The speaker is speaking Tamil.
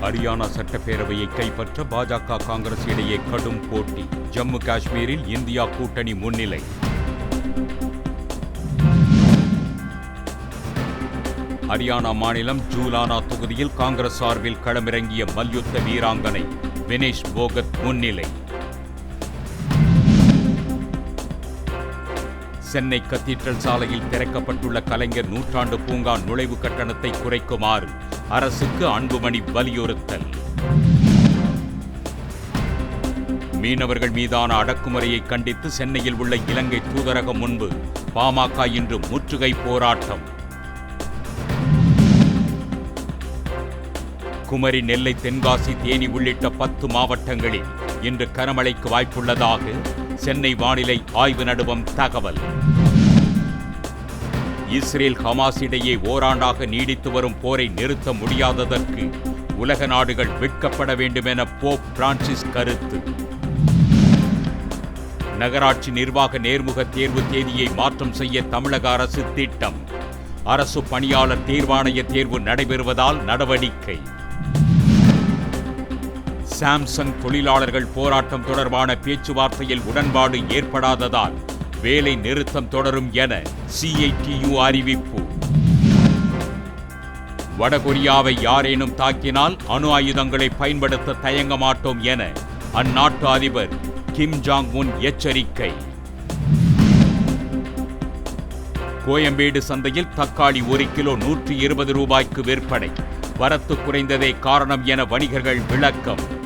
ஹரியானா சட்டப்பேரவையை கைப்பற்ற பாஜக காங்கிரஸ் இடையே கடும் போட்டி. ஜம்மு காஷ்மீரில் இந்தியா கூட்டணி முன்னிலை. ஹரியானா மாநிலம் ஜூலானா தொகுதியில் காங்கிரஸ் சார்பில் களமிறங்கிய மல்யுத்த வீராங்கனை வினேஷ் போகத் முன்னிலை. சென்னை கத்தீட்ரல் சாலையில் திறக்கப்பட்டுள்ள கலைஞர் நூற்றாண்டு பூங்கா நுழைவு கட்டணத்தை குறைக்குமாறு அரசுக்கு அன்புமணி வலியுறுத்தல். மீனவர்கள் மீதான அடக்குமுறையை கண்டித்து சென்னையில் உள்ள இலங்கை தூதரகம் முன்பு பாமக இன்று முற்றுகை போராட்டம். குமரி நெல்லை தென்காசி தேனி உள்ளிட்ட பத்து மாவட்டங்களில் இன்று கனமழைக்கு வாய்ப்புள்ளதாக சென்னை வானிலை ஆய்வு நடுவம் தகவல். இஸ்ரேல் ஹமாஸ் இடையே ஓராண்டாக நீடித்து வரும் போரை நிறுத்த முடியாததற்கு உலக நாடுகள் வெட்கப்பட வேண்டும் என போப் பிரான்சிஸ் கருத்து. நகராட்சி நிர்வாக நேர்முக தேர்வு தேதியை மாற்றம் செய்ய தமிழக அரசு திட்டம். அரசு பணியாளர் தேர்வாணைய தேர்வு நடைபெறுவதால் நடவடிக்கை. சாம்சங் தொழிலாளர்கள் போராட்டம் தொடர்பான பேச்சுவார்த்தையில் உடன்பாடு ஏற்படாததால் வேலை நிறுத்தம் தொடரும் என சிஐடியு அறிவிப்பு. வடகொரியாவை யாரேனும் தாக்கினால் அணு ஆயுதங்களை பயன்படுத்த தயங்க மாட்டோம் என அந்நாட்டு அதிபர் கிம் ஜாங் உன் எச்சரிக்கை. கோயம்பேடு சந்தையில் தக்காளி ஒரு கிலோ நூற்றி இருபது ரூபாய்க்கு விற்பனை. வரத்து குறைந்ததே காரணம் என வணிகர்கள் விளக்கம்.